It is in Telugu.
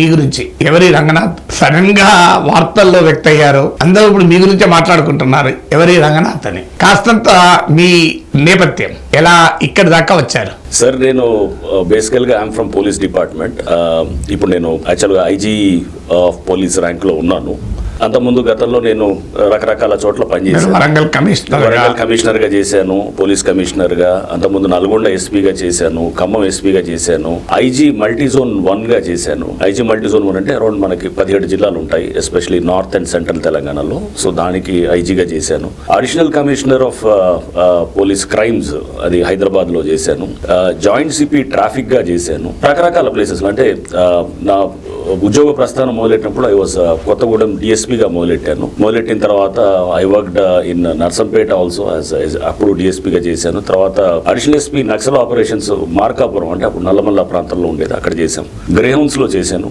మీ గురించి. ఎవరి రంగనాథ్? సడన్గా వార్తల్లో వ్యక్తయ్యారు అందరూ ఇప్పుడు మీ గురించే మాట్లాడుకుంటున్నారు. ఎవరి రంగనాథ్ అని. కాస్తంత మీ నేపథ్యం. ఎలా ఇక్కడి దాకా వచ్చారు? సార్ నేను బేసికల్గా ఐఎమ్ ఫ్రమ్ పోలీస్ డిపార్ట్మెంట్. ఇప్పుడు నేను యాక్చువల్గా ఐజీ ఆఫ్ పోలీస్ ర్యాంక్లో ఉన్నాను. అంతకుముందు గతంలో నేను రకరకాల చోట్ల పనిచేశాను. వరంగల్ కమిషనర్ వరంగల్గా చేశాను పోలీస్ కమిషనర్గా అంతకుముందు నల్గొండ ఎస్పీగా చేశాను ఖమ్మం ఎస్పీగా చేశాను ఐజీ మల్టీ జోన్ వన్గా చేశాను. ఐజీ మల్టీ జోన్ వన్ అంటే అరౌండ్ మనకి పదిహేడు జిల్లాలు ఉంటాయి ఎస్పెషలీ నార్త్ అండ్ సెంట్రల్ తెలంగాణలో. సో దానికి ఐజీగా చేశాను. Additional commissioner of police crimes అది హైదరాబాద్లో చేశాను జాయింట్ సిపి ట్రాఫిక్గా చేశాను. రకరకాల ప్లేసెస్ అంటే నా ఉద్యోగ ప్రస్థానం మొదలెట్టినప్పుడు ఐ వాజ్ uh, కొత్తగూడెం డిఎస్పీగా మొదలెట్టాను. మొదలెట్టిన తర్వాత I worked in Narsampet also అప్పుడు డిఎస్పీగా చేశాను. తర్వాత additional SP naxal operations Markapuram అంటే అప్పుడు నల్లమల్ల ప్రాంతంలో ఉండేది. అక్కడ చేశాం. గ్రేహౌన్స్లో చేశాను.